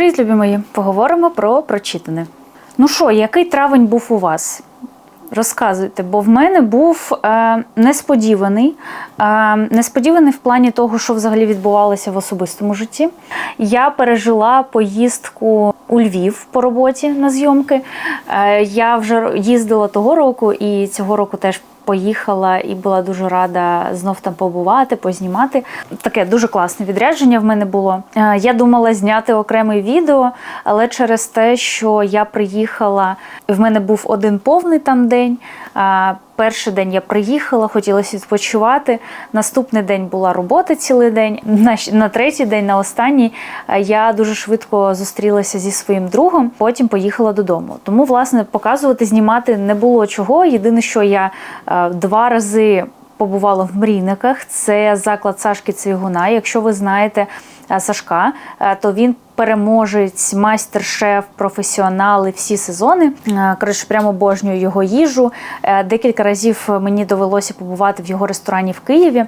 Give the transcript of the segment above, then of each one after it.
Привіт, любі мої! Поговоримо про прочитане. Ну що, який травень був у вас? Розказуйте, бо в мене був е, несподіваний. Е, несподіваний в плані того, що взагалі відбувалося в особистому житті. Я пережила поїздку у Львів по роботі на зйомки. Е, я вже їздила того року і цього року теж поїхала і була дуже рада знов там побувати, познімати. Таке дуже класне відрядження в мене було. Е, Я думала зняти окреме відео, але через те, що я приїхала, в мене був один повний там день. Перший день я приїхала, хотілося відпочивати. Наступний день була робота цілий день. На, на третій день, на останній, е, я дуже швидко зустрілася зі своїм другом. Потім поїхала додому. Тому, власне, показувати, знімати не було чого. Єдине, що я е, два рази. Побувала в мрійниках. Це заклад Сашки Цвігуна. Якщо ви знаєте е, Сашка, то він переможець, майстер-шеф, професіонали всі сезони. Е, Коротше, прямо обожнюю його їжу. Е, Декілька разів мені довелося побувати в його ресторані в Києві.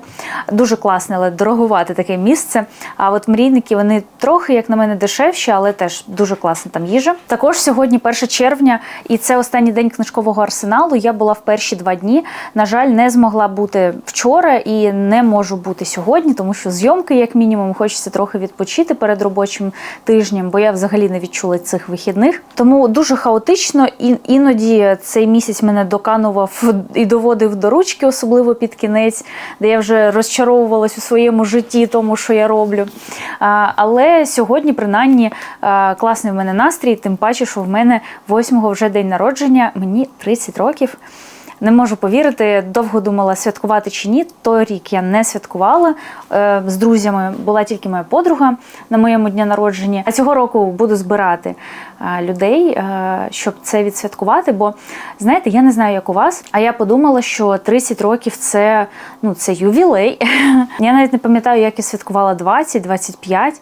Дуже класне, але дороговате таке місце. А от мрійники вони трохи, як на мене, дешевші, але теж дуже класна там їжа. Також сьогодні 1 червня, і це останній день книжкового арсеналу. Я була в перші два дні. На жаль, не змогла бути вчора і не можу бути сьогодні, тому що зйомки, як мінімум, хочеться трохи відпочити перед робочим тижнем, бо я взагалі не відчула цих вихідних. Тому дуже хаотично, і іноді цей місяць мене доканував і доводив до ручки, особливо під кінець, де я вже розчаровувалась у своєму житті, тому що я роблю. Але сьогодні, принаймні, класний в мене настрій, тим паче, що в мене 8-го вже день народження, мені 30 років. Не можу повірити, довго думала святкувати чи ні. Той рік я не святкувала е, з друзями. Була тільки моя подруга на моєму дні народження. А цього року буду збирати е, людей, е, щоб це відсвяткувати. Бо знаєте, я не знаю, як у вас, а я подумала, що 30 років це ну це ювілей. Я навіть не пам'ятаю, як я святкувала 20, 25. А,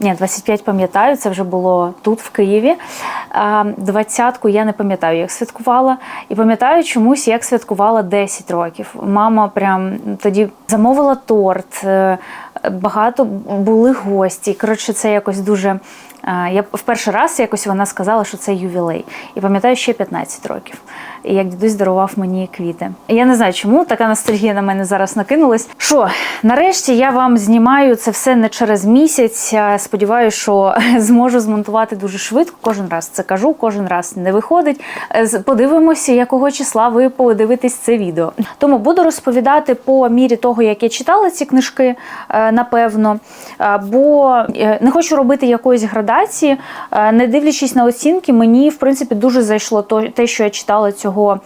ні, 25 пам'ятаю, це вже було тут, в Києві. 20-ку я не пам'ятаю, як святкувала. І пам'ятаю чомусь, як святкувала 10 років. Мама прям тоді замовила торт, е, багато були гості. Коротше, це якось дуже. Я в перший раз якось вона сказала, що це ювілей. І пам'ятаю ще 15 років. І як дідусь дарував мені квіти. Я не знаю, чому така ностальгія на мене зараз накинулась. Що, нарешті я вам знімаю це все не через місяць. Сподіваюся, що зможу змонтувати дуже швидко. Кожен раз це кажу, кожен раз не виходить. Подивимося, якого числа ви подивитесь це відео. Тому буду розповідати по мірі того, як я читала ці книжки, е, напевно. Е, Бо е, не хочу робити якоїсь градації, не дивлячись на оцінки, мені в принципі дуже зайшло те, що я читала цього. Е,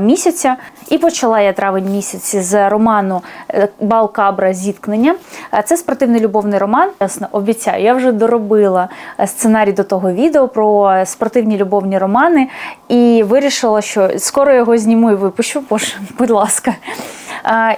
Місяця і почала я травень місяць з роману е, Бал Кабра Зіткнення. Е, Це спортивний любовний роман. Ясно, обіцяю, я вже доробила е, сценарій до того відео про спортивні любовні романи і вирішила, що скоро його зніму і випущу. Боже, будь ласка.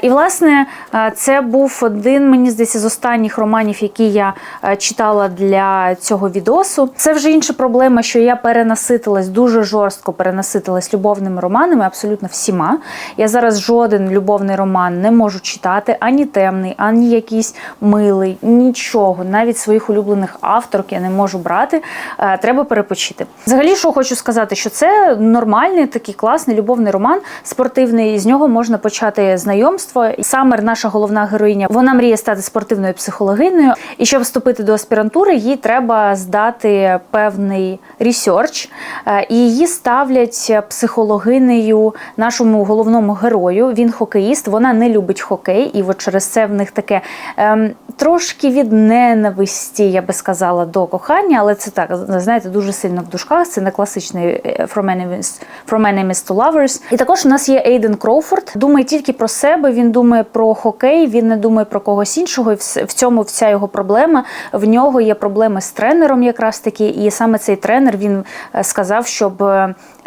І власне це був один, мені здається, з останніх романів, які я читала для цього відосу. Це вже інша проблема, що я перенаситилась дуже жорстко перенаситилась любовними романами, абсолютно всіма. Я зараз жоден любовний роман не можу читати, ані темний, ані якийсь милий, нічого. Навіть своїх улюблених авторок я не можу брати. Е, Треба перепочити. Взагалі, що хочу сказати, що це нормальний такий класний любовний роман, спортивний. З нього можна почати знайомство. Самер, наша головна героїня, вона мріє стати спортивною психологиною. І щоб вступити до аспірантури, їй треба здати певний ресерч. Е, І її ставлять психологинею нашому головному герою. Він хокеїст, вона не любить хокей, і от через це в них таке ем, трошки від ненависті, я би сказала, до кохання, але це так, знаєте, дуже сильно в дужках. Це не класичний е, From Enemies, From Enemies to Lovers. І також у нас є Ейден Кроуфорд. Думає тільки про себе. Він думає про хокей, він не думає про когось іншого. І в цьому вся його проблема. В нього є проблеми з тренером, якраз таки, і саме цей тренер він е, сказав, щоб.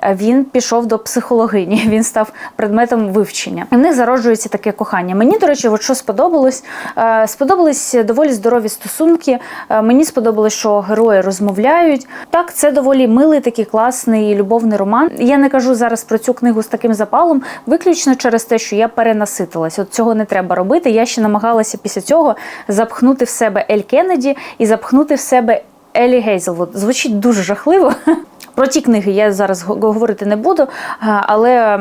Е, Він пішов до психологині, він став предметом вивчення. І в них зароджується таке кохання. Мені, до речі, от що сподобалось, Е, сподобались доволі здорові стосунки. Е, Мені сподобалось, що герої розмовляють. Так, це доволі милий, такий класний любовний роман. Я не кажу зараз про цю книгу з таким запалом, виключно через те, що я перенаситилась. От цього не треба робити. Я ще намагалася після цього запхнути в себе Ель Кеннеді і запхнути в себе Елі Гейзелвуд. Звучить дуже жахливо. Про ті книги я зараз говорити не буду, е, але е,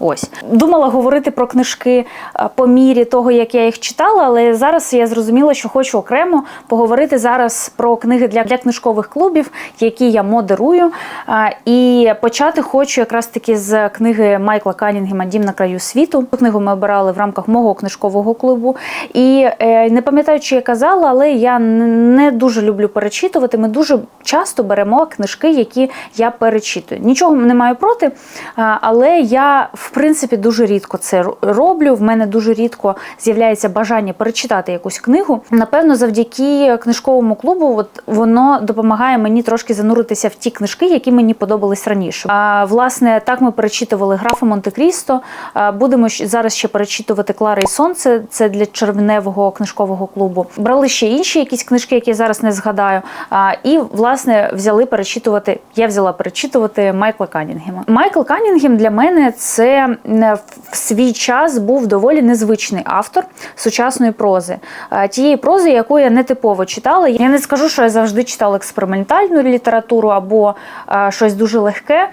ось думала говорити про книжки е, по мірі того, як я їх читала, але зараз я зрозуміла, що хочу окремо поговорити зараз про книги для, для книжкових клубів, які я модерую. І почати хочу якраз таки з книги Майкла Канінгема Дім на краю світу. Цю книгу ми обирали в рамках мого книжкового клубу. І не пам'ятаю, чи я казала, але я не дуже люблю перечитувати. Ми дуже часто беремо книжки, які я перечитую. Нічого не маю проти, але я в принципі дуже рідко це роблю. В мене дуже рідко з'являється бажання перечитати якусь книгу. Напевно, завдяки книжковому клубу, от воно допомагає мені трошки зануритися в ті книжки, які мені подобались раніше. А власне, так ми перечитували графа Монте-Крісто. Будемо зараз ще перечитувати Клара і Сонце. Це для червневого книжкового клубу. Брали ще інші якісь книжки, які я зараз не згадаю. І власне взяли перечитувати. Я взяла перечитувати Майкла Канінгема. Майкл Канінгем для мене це е, в свій час був доволі незвичний автор сучасної прози. Е, Тієї прози, яку я нетипово читала. Я не скажу, що я завжди читала експериментальну літературу або е, щось дуже легке.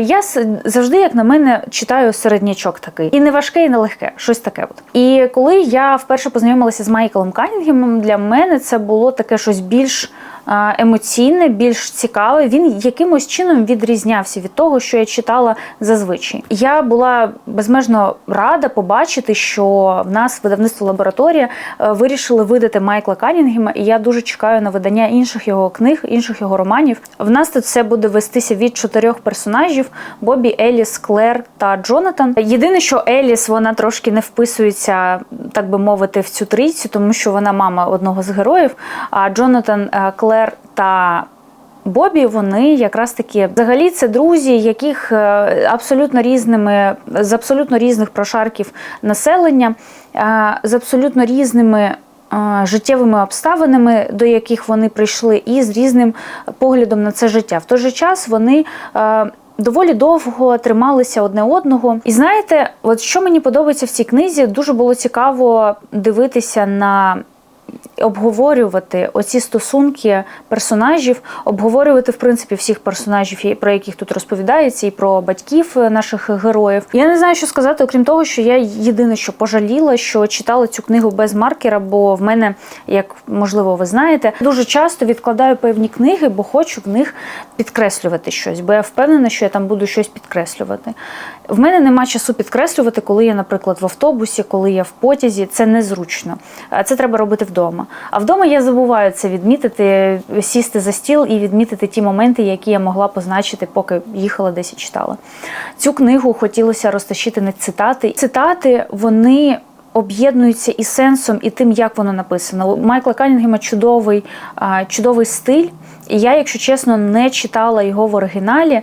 Я завжди, як на мене, читаю середнячок такий. І не важке, і не легке, щось таке. От. І коли я вперше познайомилася з Майклом Канінгемом, для мене це було таке щось більш емоційне, більш цікаве. Він якимось чином відрізнявся від того, що я читала зазвичай. Я була безмежно рада побачити, що в нас видавництво лабораторія е, вирішили видати Майкла Канінгема, і я дуже чекаю на видання інших його книг, інших його романів. В нас тут все буде вестися від чотирьох персонажів: Бобі, Еліс, Клер та Джонатан. Єдине, що Еліс вона трошки не вписується, так би мовити, в цю трійцю, тому що вона мама одного з героїв. А Джонатан, е, Клер та Бобі, вони якраз таки взагалі це друзі, яких е, абсолютно різними з абсолютно різних прошарків населення, е, з абсолютно різними. е, Життєвими обставинами, до яких вони прийшли, і з різним поглядом на це життя. В той же час вони доволі довго трималися одне одного. І знаєте, от що мені подобається в цій книзі, дуже було цікаво дивитися на обговорювати оці стосунки персонажів, обговорювати в принципі всіх персонажів, про яких тут розповідається, і про батьків е, наших героїв. Я не знаю, що сказати, окрім того, що я єдине, що пожаліла, що читала цю книгу без маркера, бо в мене, як можливо, ви знаєте, дуже часто відкладаю певні книги, бо хочу в них підкреслювати щось, бо я впевнена, що я там буду щось підкреслювати. В мене нема часу підкреслювати, коли я, наприклад, в автобусі, коли я в потязі. Це незручно. Це треба робити вдома. А вдома я забуваю це відмітити, сісти за стіл і відмітити ті моменти, які я могла позначити, поки їхала десь і читала. Цю книгу хотілося розташити на цитати. Цитати вони. Об'єднуються і сенсом, і тим, як воно написано. У Майкла Канінгема чудовий, чудовий стиль. І я, якщо чесно, не читала його в оригіналі,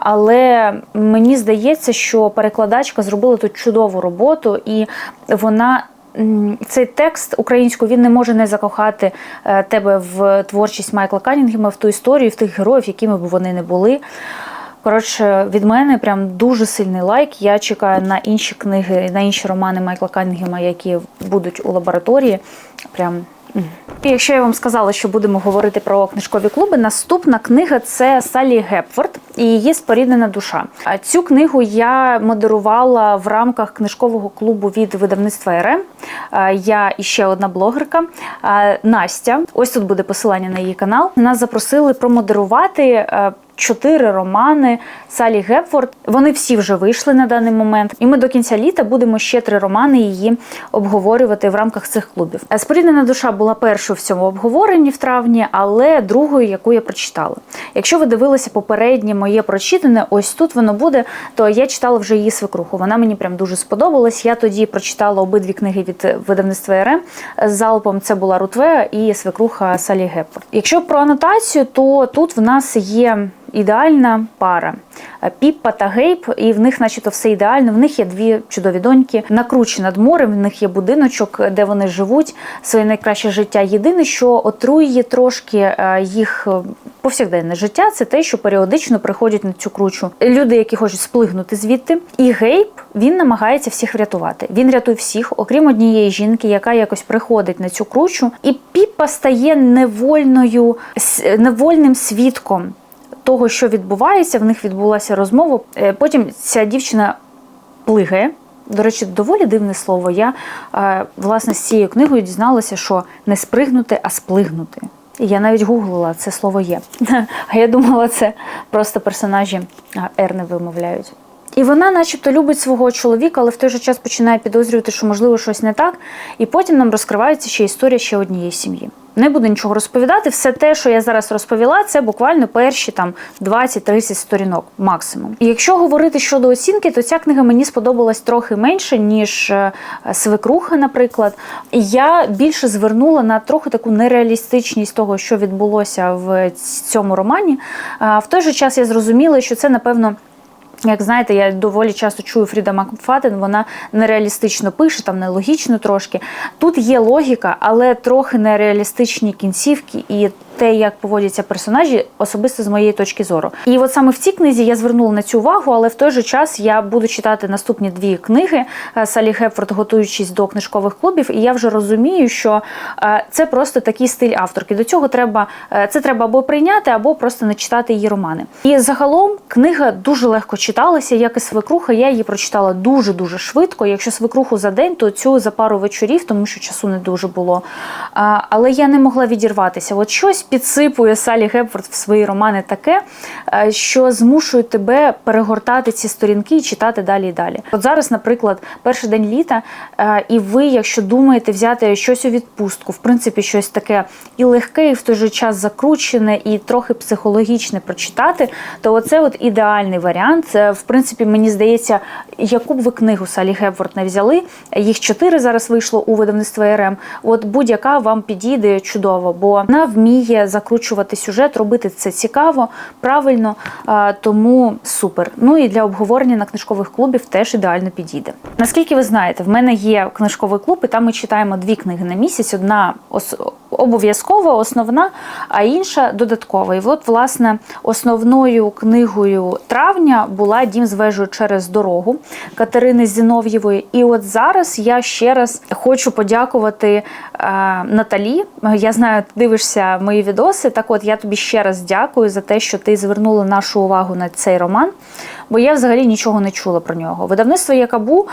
але мені здається, що перекладачка зробила тут чудову роботу, і вона. Цей текст українською він не може не закохати е, тебе в творчість Майкла Канінгема, в ту історію, в тих героїв, якими б вони не були. Коротше, від мене прям дуже сильний лайк. Я чекаю на інші книги, на інші романи Майкла Канінгема, які будуть у лабораторії. Прям. І якщо я вам сказала, що будемо говорити про книжкові клуби, наступна книга це Салі Гепфорд і її споріднена душа. Цю книгу я модерувала в рамках книжкового клубу від видавництва РМ. Я і ще одна блогерка Настя. Ось тут буде посилання на її канал. Нас запросили промодерувати. Чотири романи Салі Гепфорд. Вони всі вже вийшли на даний момент. І ми до кінця літа будемо ще три романи її обговорювати в рамках цих клубів. Е, Споріднена душа була першою в цьому обговоренні в травні, але другою, яку я прочитала. Якщо ви дивилися попереднє моє прочитане, ось тут воно буде, то я читала вже її свекруху. Вона мені прям дуже сподобалась. Я тоді прочитала обидві книги від видавництва РМ. Залпом це була Рутвея і свекруха Салі Гепфорд. Якщо про анотацію, то тут в нас є ідеальна пара. Піппа та Гейб, і в них, начебто, все ідеально. В них є дві чудові доньки, накручі над морем. В них є будиночок, де вони живуть своє найкраще життя. Єдине, що отруює трошки е, їх. е, повсякденне життя це те, що періодично приходять на цю кручу люди, які хочуть сплигнути звідти. І Гейб він намагається всіх врятувати. Він рятує всіх, окрім однієї жінки, яка якось приходить на цю кручу, і Піппа стає невольною невольним свідком того, що відбувається. В них відбулася розмова. Е, Потім ця дівчина плигає. До речі, доволі дивне слово. Я е, власне з цією книгою дізналася, що не спригнути, а сплигнути. І я навіть гуглила, це слово є. А я думала, це просто персонажі Ерни вимовляють. І вона, начебто, любить свого чоловіка, але в той же час починає підозрювати, що можливо щось не так. І потім нам розкривається ще історія ще однієї сім'ї. Не буду нічого розповідати. Все те, що я зараз розповіла, це буквально перші там 20-30 сторінок максимум. І якщо говорити щодо оцінки, то ця книга мені сподобалась трохи менше, ніж е, свекруха, наприклад. Я більше звернула на трохи таку нереалістичність того, що відбулося в цьому романі. В той же час я зрозуміла, що це напевно. Як знаєте, я доволі часто чую Фріда Макфаден, вона нереалістично пише, там нелогічно трошки. Тут є логіка, але трохи нереалістичні кінцівки і те, як поводяться персонажі, особисто з моєї точки зору. І от саме в цій книзі я звернула на цю увагу, але в той же час я буду читати наступні дві книги е, Салі Гепфорд, готуючись до книжкових клубів, і я вже розумію, що е, це просто такий стиль авторки. До цього треба е, це треба або прийняти, або просто не читати її романи. І загалом книга дуже легко читалася, як і свекруха. Я її прочитала дуже дуже швидко. Якщо свекруху за день, то цю за пару вечорів, тому що часу не дуже було. Але я не могла відірватися. От щось підсипує Салі Гепфорд в свої романи таке, е, що змушує тебе перегортати ці сторінки і читати далі і далі. От зараз, наприклад, перший день літа, е, і ви, якщо думаєте взяти щось у відпустку, в принципі, щось таке і легке, і в той же час закручене, і трохи психологічне прочитати, то оце от ідеальний варіант. Е, В принципі, мені здається, яку б ви книгу Салі Гепфорд не взяли, їх чотири зараз вийшло у видавництва РМ. От будь-яка вам підійде чудово, бо вона вміє закручувати сюжет, робити це цікаво, правильно, тому супер. Ну і для обговорення на книжкових клубів теж ідеально підійде. Наскільки ви знаєте, в мене є книжковий клуб, і там ми читаємо дві книги на місяць. Одна обов'язкова, основна, а інша додаткова. І от, власне, основною книгою травня була Дім з вежею через дорогу Катерини Зінов'євої. І от зараз я ще раз хочу подякувати е, Наталі. Я знаю, ти дивишся мої відоси. Так, от я тобі ще раз дякую за те, що ти звернула нашу увагу на цей роман. Бо я взагалі нічого не чула про нього. Видавництво Якабу,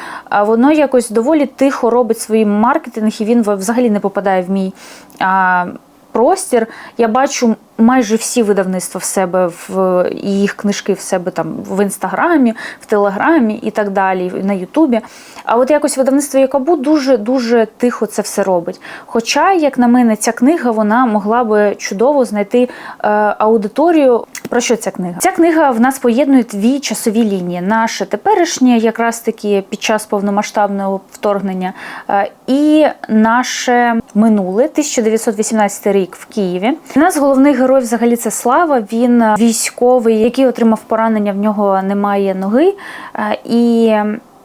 воно якось доволі тихо робить свій маркетинг, і він взагалі не попадає в мій а, простір. Я бачу майже всі видавництва в себе в їх книжки в себе там в інстаграмі, в телеграмі і так далі, на Ютубі. А от якось видавництво Якабу дуже дуже тихо це все робить. Хоча, як на мене, ця книга вона могла би чудово знайти е, аудиторію. Про що ця книга? Ця книга в нас поєднує дві часові лінії: наше теперішнє, якраз таки під час повномасштабного вторгнення, е, і наше минуле 1918 рік в Києві. У нас головний герой взагалі це Слава. Він е, військовий, який отримав поранення, в нього немає ноги. Е, І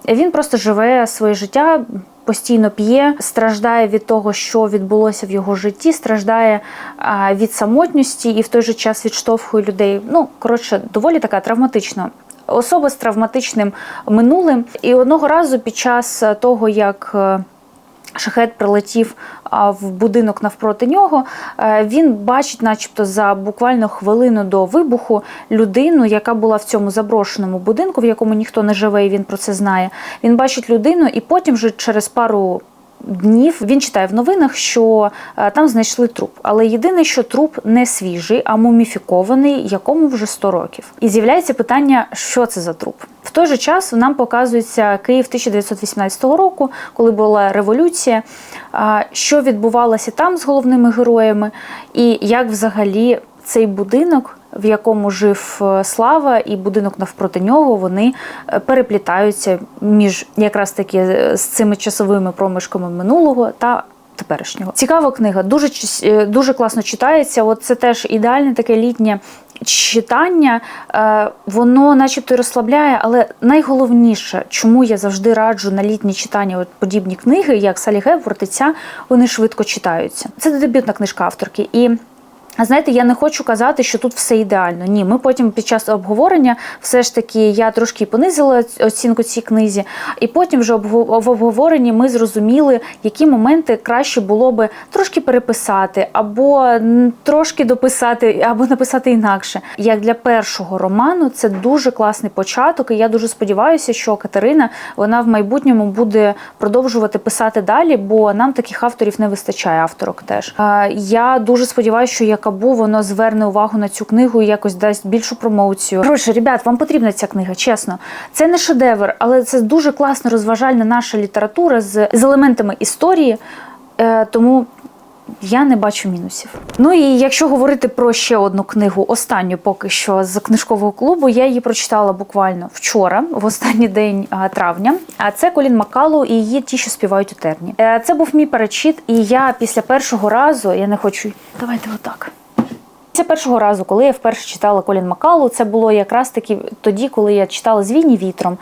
він просто живе своє життя. Постійно п'є, страждає від того, що відбулося в його житті, страждає а, від самотності і в той же час відштовхує людей. Ну коротше, доволі така травматична особа з травматичним минулим. І одного разу під час того, як е, Шахет прилетів в будинок навпроти нього. е, Він бачить, начебто, за буквально хвилину до вибуху людину, яка була в цьому заброшеному будинку, в якому ніхто не живе, і він про це знає. Він бачить людину, і потім вже через пару. Днів він читає в новинах, що е, там знайшли труп. Але єдине, що труп не свіжий, а муміфікований, якому вже 100 років. І з'являється питання, що це за труп. В той же час нам показується Київ 1918 року, коли була революція, що відбувалося там з головними героями, і як взагалі цей будинок, в якому жив е, Слава, і будинок навпроти нього, вони е, переплітаються між якраз таки е, з цими часовими проміжками минулого та. Теперішнього цікава книга, дуже дуже класно читається. От це теж ідеальне таке літнє читання. Воно, начебто, й розслабляє, але найголовніше, чому я завжди раджу на літні читання от подібні книги, як Салі Гепфорд і вони швидко читаються. Це дебютна книжка авторки. І знаєте, я не хочу казати, що тут все ідеально. Ні, ми потім під час обговорення все ж таки я трошки понизила оцінку цій книзі, і потім вже в обговоренні ми зрозуміли, які моменти краще було би трошки переписати, або трошки дописати, або написати інакше. Як для першого роману, це дуже класний початок, і я дуже сподіваюся, що Катерина вона в майбутньому буде продовжувати писати далі, бо нам таких авторів не вистачає авторок теж. Я дуже сподіваюся, що Якабу воно зверне увагу на цю книгу і якось дасть більшу промоцію. Коротше, ребят, вам потрібна ця книга, чесно. Це не шедевр, але це дуже класна розважальна наша література з, з елементами історії. Е, тому я не бачу мінусів. Ну і якщо говорити про ще одну книгу, останню поки що з книжкового клубу, я її прочитала буквально вчора, в останній день травня. А це Колін Макалу і її ті, що співають у терні. Е, Це був мій перечіт, і я після першого разу я не хочу. Давайте отак. Після першого разу, коли я вперше читала Колін Макалу, це було якраз таки тоді, коли я читала «Звійні вітром,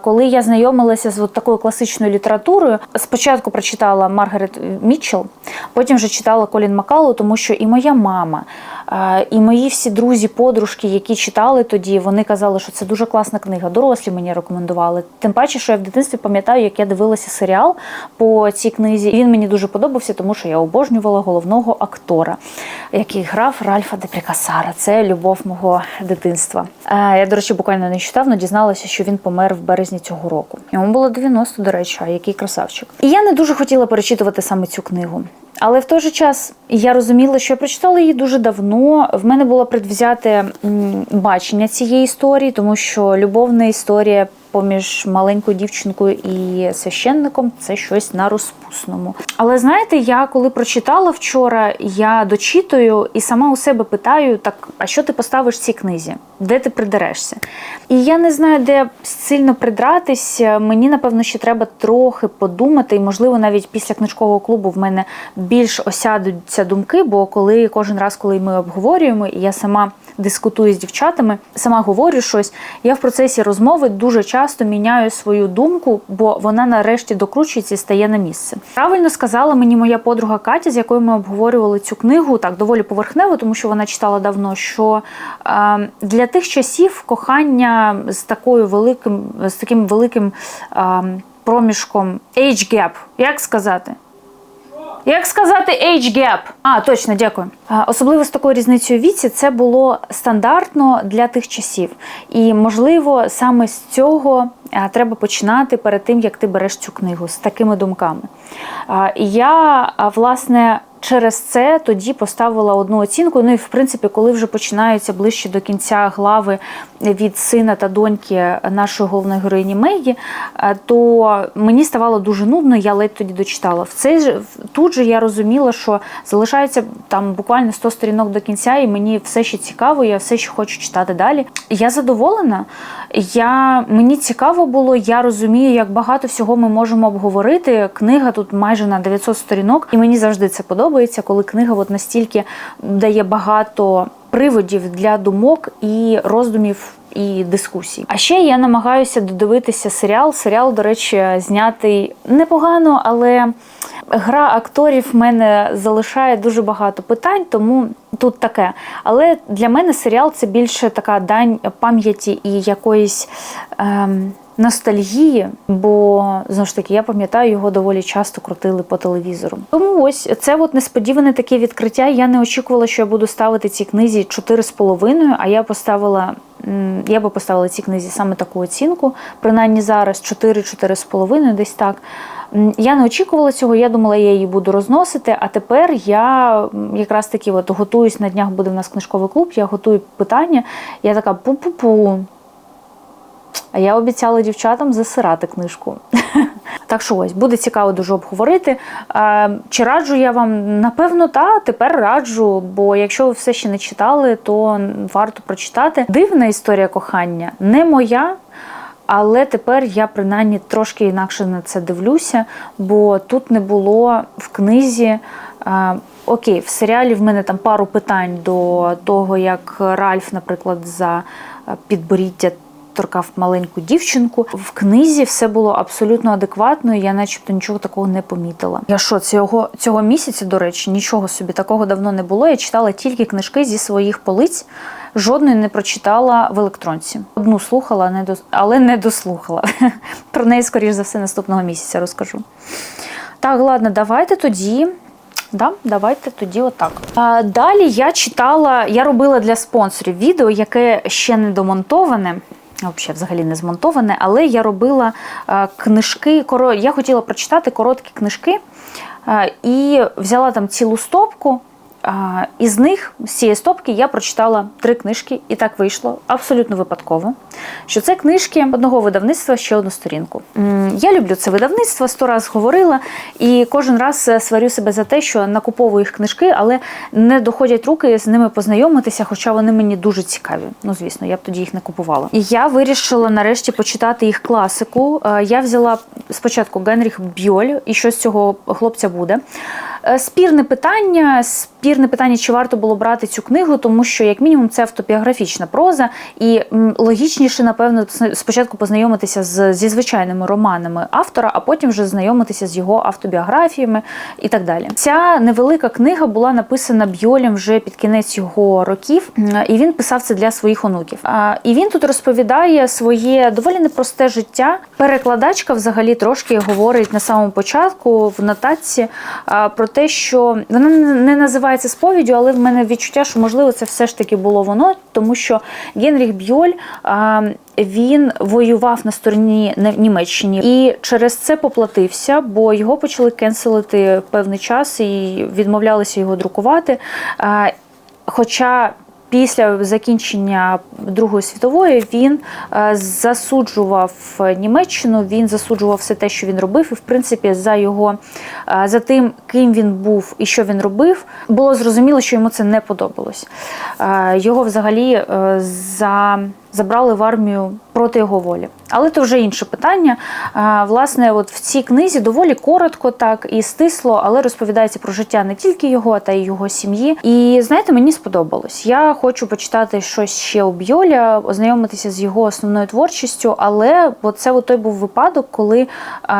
коли я знайомилася з от такою класичною літературою. Спочатку прочитала Маргарет Мітчелл, потім вже читала Колін Макалу, тому що і моя мама, і мої всі друзі, подружки, які читали тоді, вони казали, що це дуже класна книга. Дорослі мені рекомендували. Тим паче, що я в дитинстві пам'ятаю, як я дивилася серіал по цій книзі. Він мені дуже подобався, тому що я обожнювала головного актора, який грав Ральфа де Прикасара. Це любов мого дитинства. Я, до речі, буквально нещодавно дізналася, що він помер в березні цього року. Йому було 90, до речі, а який красавчик. І я не дуже хотіла перечитувати саме цю книгу. Але в той же час я розуміла, що я прочитала її дуже давно. В мене було предвзяте бачення цієї історії, тому що любовна історія поміж маленькою дівчинкою і священником це щось на розпусному. Але знаєте, я коли прочитала вчора, я дочитую і сама у себе питаю: так, а що ти поставиш цій книзі? Де ти придерешся? І я не знаю, де сильно придратись. Мені напевно ще треба трохи подумати, і можливо, навіть після книжкового клубу в мене більш осядуться думки. Бо коли кожен раз, коли ми обговорюємо, і я сама дискутую з дівчатами, сама говорю щось, я в процесі розмови дуже часто міняю свою думку, бо вона нарешті докручується і стає на місце. Правильно сказала мені моя подруга Катя, з якою ми обговорювали цю книгу, так доволі поверхнево, тому що вона читала давно. Що е, для тих часів кохання з такою великим, з таким великим е, проміжком age gap, як сказати? Як сказати age gap? А, точно, дякую. Особливо з такою різницею віці це було стандартно для тих часів. І, можливо, саме з цього треба починати перед тим, як ти береш цю книгу, з такими думками. Я, власне, через це тоді поставила одну оцінку. Ну і в принципі, коли вже починаються ближче до кінця глави від сина та доньки нашої головної героїні Мегі, е, то мені ставало дуже нудно, я ледь тоді дочитала. В цей же тут же я розуміла, що залишається там буквально 100 сторінок до кінця, і мені все ще цікаво, я все ще хочу читати далі. Я задоволена. Я, мені цікаво було, я розумію, як багато всього ми можемо обговорити. Книга тут майже на 900 сторінок, і мені завжди це подобається, коли книга от настільки дає багато приводів для думок і роздумів. І дискусій. А ще я намагаюся додивитися серіал. Серіал, до речі, знятий непогано, але гра акторів в мене залишає дуже багато питань, тому тут таке. Але для мене серіал це більше така дань пам'яті і якоїсь. Ем, Ностальгії, бо знову ж таки я пам'ятаю, його доволі часто крутили по телевізору. Тому ось це от несподіване таке відкриття. Я не очікувала, що я буду ставити цій книзі 4,5, а я поставила. Я би поставила цій книзі саме таку оцінку, принаймні зараз 4-4,5, десь так. Я не очікувала цього, я думала, я її буду розносити. А тепер я якраз таки от готуюсь на днях буде в нас книжковий клуб, я готую питання. Я така пу-пу-пу. А я обіцяла дівчатам засирати книжку. Так що ось буде цікаво дуже обговорити. Чи раджу я вам? Напевно, та тепер раджу, бо якщо ви все ще не читали, то варто прочитати. Дивна історія кохання не моя. Але тепер я принаймні трошки інакше на це дивлюся, бо тут не було в книзі. е, Окей, в серіалі в мене там пару питань до того, як Ральф, наприклад, за підборіддя торкав маленьку дівчинку. В книзі все було абсолютно адекватно, і я начебто нічого такого не помітила. Я що, цього, цього місяця, до речі, нічого собі такого давно не було. Я читала тільки книжки зі своїх полиць. Жодної не прочитала в електронці. Одну слухала, але не дослухала. Про неї, скоріш за все, наступного місяця розкажу. Так, ладно, давайте тоді. Да, давайте тоді отак. А, далі я читала, я робила для спонсорів відео, яке ще не домонтоване. Взагалі, взагалі не змонтоване, але я робила книжки. коро- Я хотіла прочитати короткі книжки і взяла там цілу стопку. Із них, з цієї стопки, я прочитала три книжки, і так вийшло абсолютно випадково. Що це книжки одного видавництва ще одну сторінку. Я люблю це видавництво, сто раз говорила, і кожен раз е, сварю себе за те, що накуповую їх книжки, але не доходять руки з ними познайомитися, хоча вони мені дуже цікаві. Ну, звісно, я б тоді їх не купувала. Я вирішила нарешті почитати їх класику. Е, Я взяла спочатку Генріх Бьоль, і що з цього хлопця буде. Е, Спірне питання, спірне питання, чи варто було брати цю книгу, тому що, як мінімум, це автобіографічна проза, і логічніше, напевно, спочатку познайомитися з, зі звичайними романами автора, а потім вже знайомитися з його автобіографіями і так далі. Ця невелика книга була написана Бьолем вже під кінець його років, і він писав це для своїх онуків. І він тут розповідає своє доволі непросте життя. Перекладачка взагалі трошки говорить на самому початку в нотатці про те, що вона не називається сповіддю, але в мене відчуття, що можливо це все ж таки було воно, тому що Генріх Бьоль. Він воював на стороні Німеччини і через це поплатився, бо його почали кенселити певний час і відмовлялися його друкувати. Хоча після закінчення Другої світової він е, засуджував Німеччину, він засуджував все те, що він робив, і в принципі за його е, за тим, ким він був і що він робив, було зрозуміло, що йому це не подобалось. Е, Його взагалі е, за забрали в армію проти його волі. Але це вже інше питання. Власне, от в цій книзі доволі коротко, так і стисло, але розповідається про життя не тільки його, та й його сім'ї. І знаєте, мені сподобалось. Я хочу почитати щось ще у Бьоля, ознайомитися з його основною творчістю, але це той був випадок, коли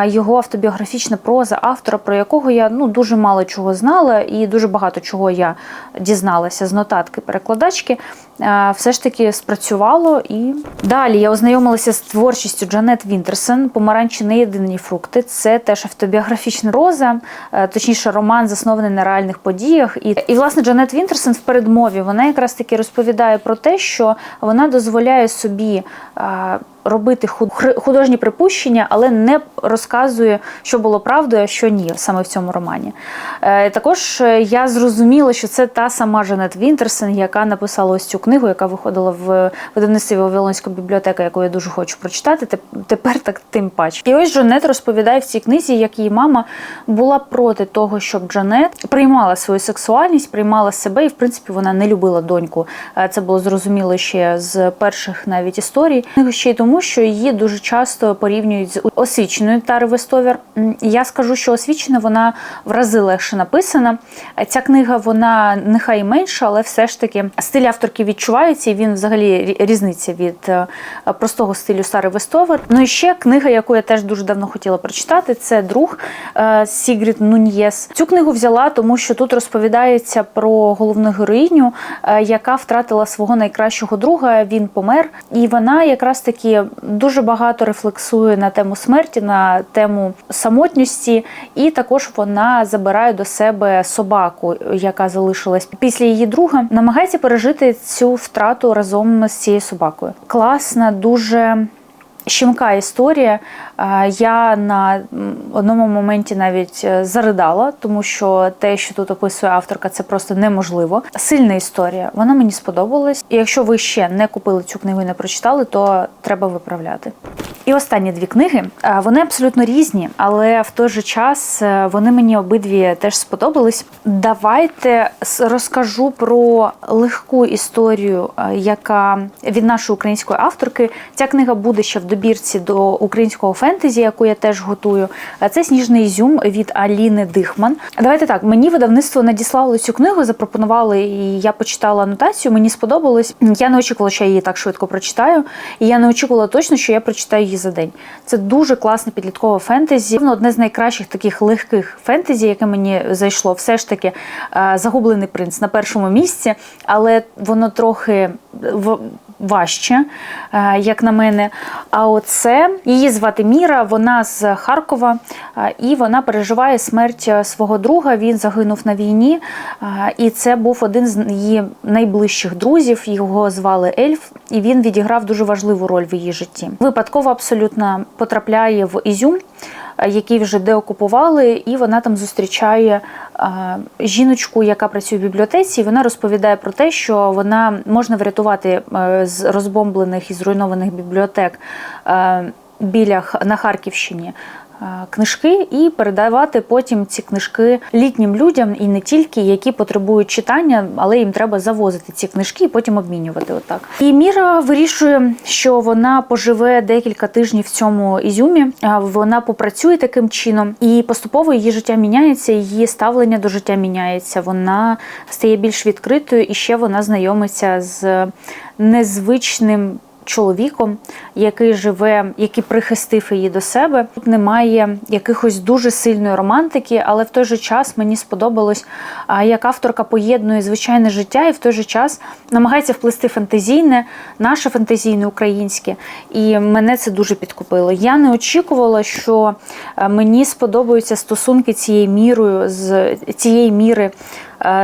його автобіографічна проза автора, про якого я ну дуже мало чого знала, і дуже багато чого я дізналася з нотатки перекладачки, а, все ж таки спрацювало. І далі я ознайомилася з творчістю Джанет Вінтерсен Помаранчі не єдині фрукти. Це теж автобіографічна роза, е, точніше, роман, заснований на реальних подіях. І, і власне Джанет Вінтерсен в передмові вона якраз таки розповідає про те, що вона дозволяє собі. Робити худ- художні припущення, але не розказує, що було правдою, а що ні, саме в цьому романі. Е, також е, я зрозуміла, що це та сама Жанет Вінтерсен, яка написала ось цю книгу, яка виходила в видавництві Вавилонська бібліотека, яку я дуже хочу прочитати. Тепер так тим паче. І ось Жанет розповідає в цій книзі, як її мама була проти того, щоб Джанет приймала свою сексуальність, приймала себе, і в принципі вона не любила доньку. Е, Це було зрозуміло ще з перших навіть історій. Ще й тому, що її дуже часто порівнюють з освіченою Тари Вестовер. Я скажу, що освічена вона в рази легше написана. Ця книга вона нехай і менша, але все ж таки стиль авторки відчувається, і він взагалі різниця від е, простого стилю Сари Вестовер. Ну і ще книга, яку я теж дуже давно хотіла прочитати, це друг е, Сігрід Нуньєс. Цю книгу взяла, тому що тут розповідається про головну героїню, е, яка втратила свого найкращого друга. Він помер, і вона якраз таки дуже багато рефлексує на тему смерті, на тему самотності, і також вона забирає до себе собаку, яка залишилась після її друга. Намагається пережити цю втрату разом з цією собакою. Класна, дуже. Щемка історія. Я на одному моменті навіть е, заридала, тому що те, що тут описує авторка, це просто неможливо. Сильна історія. Вона мені сподобалась. І якщо ви ще не купили цю книгу і не прочитали, то треба виправляти. І останні дві книги. Е, Вони абсолютно різні, але в той же час е, вони мені обидві теж сподобались. Давайте розкажу про легку історію, яка від нашої української авторки. Ця книга буде ще в добірці до українського фентезі. Фентезі, яку я теж готую. Це Сніжний ізюм від Аліни Дихман. Давайте так, мені видавництво надіслало цю книгу, запропонували, і я почитала анотацію. Мені сподобалось. Я не очікувала, що я її так швидко прочитаю, і я не очікувала точно, що я прочитаю її за день. Це дуже класне підліткове фентезі. Воно одне з найкращих таких легких фентезі, яке мені зайшло. Все ж таки е, загублений принц на першому місці, але воно трохи важче, е, як на мене. А оце її звати Міра, вона з Харкова, е, і вона переживає смерть е, свого друга. Він загинув на війні, і це був один з її найближчих друзів. Його звали Ельф, і він відіграв дуже важливу роль в її житті. Випадково абсолютно потрапляє в Ізюм. Який вже деокупували, і вона там зустрічає жіночку, яка працює в бібліотеці. Вона розповідає про те, що вона можна врятувати е, з розбомблених і зруйнованих бібліотек е, біля на Харківщині. Е, Книжки і передавати потім ці книжки літнім людям і не тільки, які потребують читання, але їм треба завозити ці книжки і потім обмінювати. Отак. І Міра вирішує, що вона поживе декілька тижнів в цьому ізюмі. Вона попрацює таким чином, і поступово її життя міняється, її ставлення до життя міняється. Вона стає більш відкритою, і ще вона знайомиться з незвичним. Чоловіком, який живе, який прихистив її до себе. Тут немає якихось дуже сильної романтики, але в той же час мені сподобалось, як авторка поєднує звичайне життя і в той же час намагається вплести фантазійне, наше фантазійне українське. І мене це дуже підкупило. Я не очікувала, що е, мені сподобаються стосунки цієї мірою з цієї міри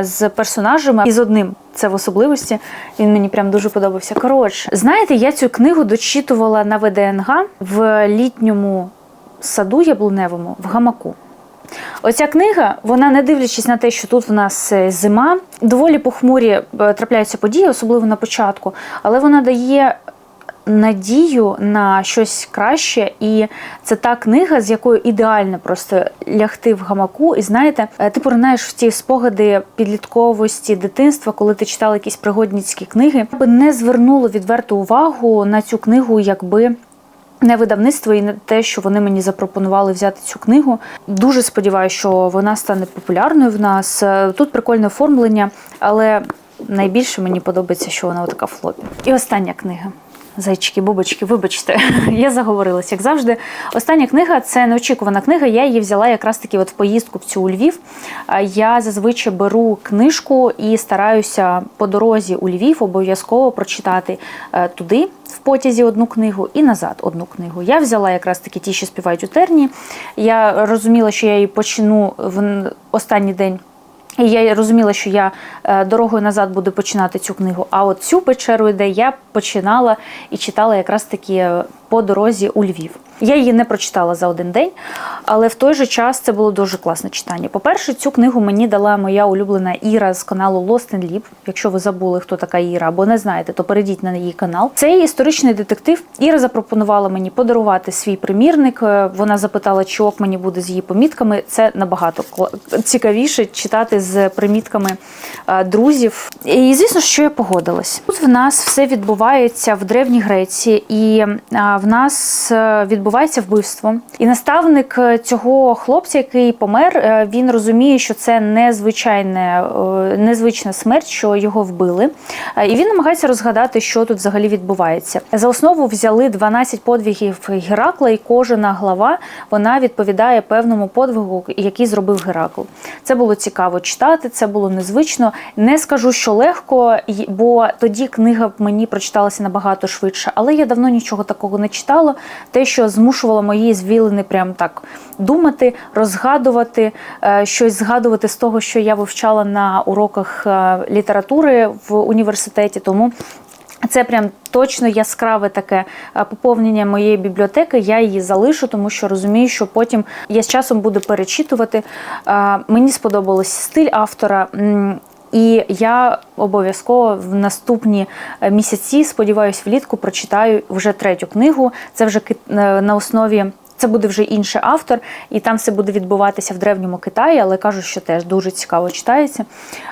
з персонажами і з одним. Це в особливості. Він мені прям дуже подобався. Коротше, знаєте, я цю книгу дочитувала на ВДНГ в літньому саду яблуневому в гамаку. Оця книга, вона не дивлячись на те, що тут в нас е, зима, доволі похмурі е, трапляються події, особливо на початку, але вона дає надію на щось краще, і це та книга, з якою ідеально просто лягти в гамаку. І знаєте, е, ти поринаєш в ті спогади підлітковості дитинства, коли ти читала якісь пригодницькі книги. Би не звернула відверту увагу на цю книгу, якби. Не видавництво і не те, що вони мені запропонували взяти цю книгу. Дуже сподіваюся, що вона стане популярною в нас. Е, Тут прикольне оформлення, але найбільше мені подобається, що вона така флопі. І остання книга. Зайчики, бубочки, вибачте, я заговорилась, як завжди. Остання книга це неочікувана книга. Я її взяла якраз таки от в поїздку в цю у Львів. Я зазвичай беру книжку і стараюся по дорозі у Львів обов'язково прочитати е, туди в потязі одну книгу і назад одну книгу. Я взяла якраз таки ті, що співають у терні. Я розуміла, що я її почну в останній день. І я розуміла, що я е, дорогою назад буду починати цю книгу. А от цю печеру, де я починала і читала якраз таки е, по дорозі у Львів. Я її не прочитала за один день, але в той же час це було дуже класне читання. По-перше, цю книгу мені дала моя улюблена Іра з каналу Lost and Leap. Якщо ви забули, хто така Іра, або не знаєте, то перейдіть на її канал. Це історичний детектив. Іра запропонувала мені подарувати свій примірник. Е, Вона запитала, чи ок мені буде з її помітками. Це набагато цікавіше читати з примітками е, друзів. І звісно, що я погодилась. Тут в нас все відбувається в Древній Греції, і е, в нас е, відбувається вбивство. І наставник е, цього хлопця, який помер, е, він розуміє, що це незвичайне, е, незвична смерть, що його вбили. І він намагається розгадати, що тут взагалі відбувається. За основу взяли 12 подвигів Геракла, і кожна глава вона відповідає певному подвигу, який зробив Геракл. Це було цікаво читати, це було незвично. Не скажу, що легко, бо тоді книга мені прочиталася набагато швидше. Але я давно нічого такого не читала. Те, що змушувало мої звілини прям так думати, розгадувати, е, щось згадувати з того, що я вивчала на уроках е, літератури в університеті. Тому це прям точно яскраве таке е, поповнення моєї бібліотеки. Я її залишу, тому що розумію, що потім я з часом буду перечитувати. Мені сподобалось стиль автора. І я обов'язково в наступні е, місяці, сподіваюся, влітку прочитаю вже третю книгу. Це вже е, на основі. Це буде вже інший автор, і там все буде відбуватися в древньому Китаї, але кажуть, що теж дуже цікаво читається.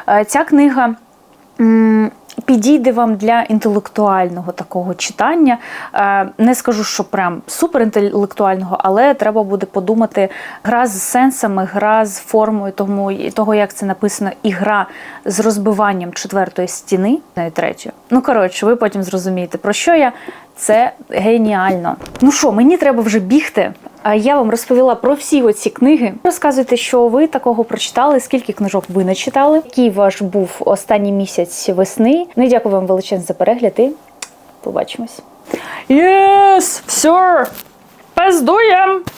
Е, Ця книга підійде вам для інтелектуального такого читання. Е, Не скажу, що прям суперінтелектуального, але треба буде подумати гра з сенсами, гра з формою тому, того, як це написано, і гра з розбиванням четвертої стіни, не третьої. Ну, коротше, ви потім зрозумієте, про що я. Це геніально. Ну що, мені треба вже бігти. А я вам розповіла про всі оці книги. Розказуйте, що ви такого прочитали, скільки книжок ви не читали, який ваш був останній місяць весни. Ну і дякую вам величезно за перегляд і побачимось. Єс! Все! Пиздуєм!